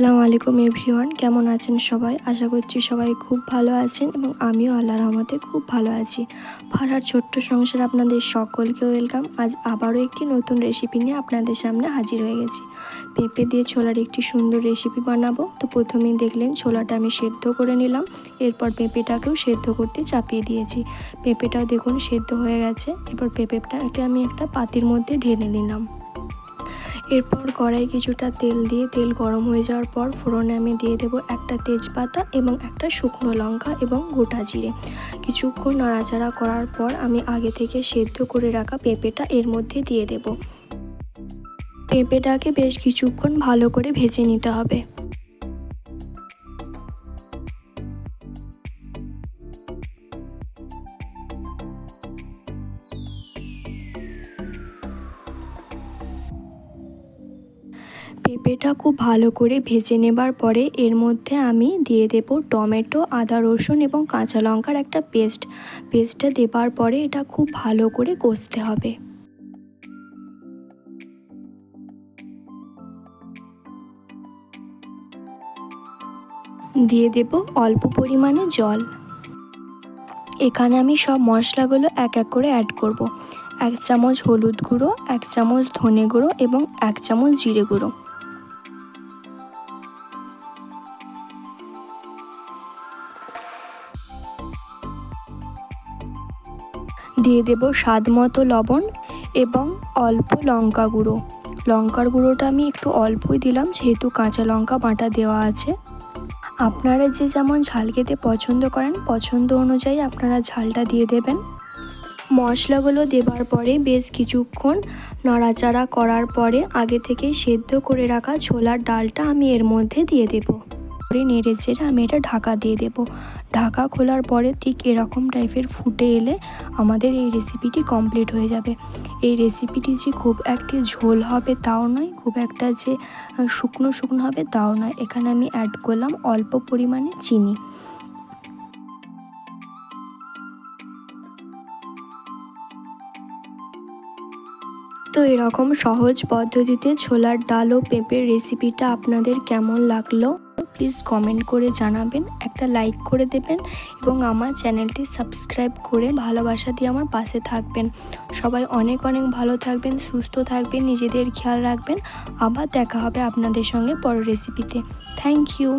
আসসালামু আলাইকুম এভরিওয়ান, কেমন আছেন সবাই? আশা করছি সবাই খুব ভালো আছেন এবং আমিও আল্লাহ রহমতে খুব ভালো আছি। ফারহার ছোট্ট সংসার আপনাদের সকলকে ওয়েলকাম। আজ আবারও একটি নতুন রেসিপি নিয়ে আপনাদের সামনে হাজির হয়ে গেছি। পেঁপে দিয়ে ছোলার একটি সুন্দর রেসিপি বানাবো। তো প্রথমেই দেখলেন ছোলাটা আমি সেদ্ধ করে নিলাম। এরপর পেঁপেটাকেও সেদ্ধ করতে চাপিয়ে দিয়েছি। পেঁপেটাও দেখুন সেদ্ধ হয়ে গেছে। এরপর পেঁপেটাকে আমি একটা পাতির মধ্যে ঢেলে নিলাম। এরপর কড়াই কিছুটা তেল দিয়ে, তেল গরম হয়ে যাওয়ার পর ফোড়নে আমি দিয়ে দেবো একটা তেজপাতা এবং একটা শুকনো লঙ্কা এবং গোটা জিরে। কিছুক্ষণ নাড়াচাড়া করার পর আমি আগে থেকে সেদ্ধ করে রাখা পেঁপেটা এর মধ্যে দিয়ে দেব। পেঁপেটাকে বেশ কিছুক্ষণ ভালো করে ভেজে নিতে হবে। পেঁপেটা খুব ভালো করে ভেজে নেবার পরে এর মধ্যে আমি দিয়ে দেব টমেটো, আদা রসুন এবং কাঁচা লঙ্কার একটা পেস্ট। পেস্টটা দেবার পরে এটা খুব ভালো করে কষতে হবে। দিয়ে দেব অল্প পরিমাণে জল। এখানে আমি সব মশলাগুলো এক এক করে অ্যাড করব। এক চামচ হলুদ গুঁড়ো, এক চামচ ধনে গুঁড়ো এবং এক চামচ জিরে গুঁড়ো। দিয়ে দেব স্বাদ মতো লবণ এবং অল্প লঙ্কা গুঁড়ো। লঙ্কার গুঁড়োটা আমি একটু অল্পই দিলাম, যেহেতু কাঁচা লঙ্কা বাটা দেওয়া আছে। আপনারা যে যেমন ঝাল খেতে পছন্দ করেন, পছন্দ অনুযায়ী আপনারা ঝালটা দিয়ে দেবেন। মশলাগুলো দেবার পরে বেশ কিছুক্ষণ নাড়াচাড়া করার পরে আগে থেকে সেদ্ধ করে রাখা ছোলার ডালটা আমি এর মধ্যে দিয়ে দেবো। করে নেড়ে চেড়ে আমি এটা ঢাকা দিয়ে দেব। ঢাকা খোলার পরে ঠিক এরকম টাইপের ফুটে এলে আমাদের এই রেসিপিটি কমপ্লিট হয়ে যাবে। এই রেসিপিটি যে খুব একটি ঝোল হবে তাও নয়, খুব একটা যে শুকনো শুকনো হবে তাও নয়। এখানে আমি অ্যাড করলাম অল্প পরিমাণে চিনি। তো এরকম সহজ পদ্ধতিতে ছোলার ডাল ও পেঁপের রেসিপিটা আপনাদের কেমন লাগল প্লিজ কমেন্ট করে জানাবেন, একটা লাইক করে দেবেন এবং আমার চ্যানেলটি সাবস্ক্রাইব করে ভালোবাসা দিয়ে আমার পাশে থাকবেন। সবাই অনেক অনেক ভালো থাকবেন, সুস্থ থাকবেন, নিজেদের খেয়াল রাখবেন। আবার দেখা হবে আপনাদের সঙ্গে পরের রেসিপিতে থ্যাংক ইউ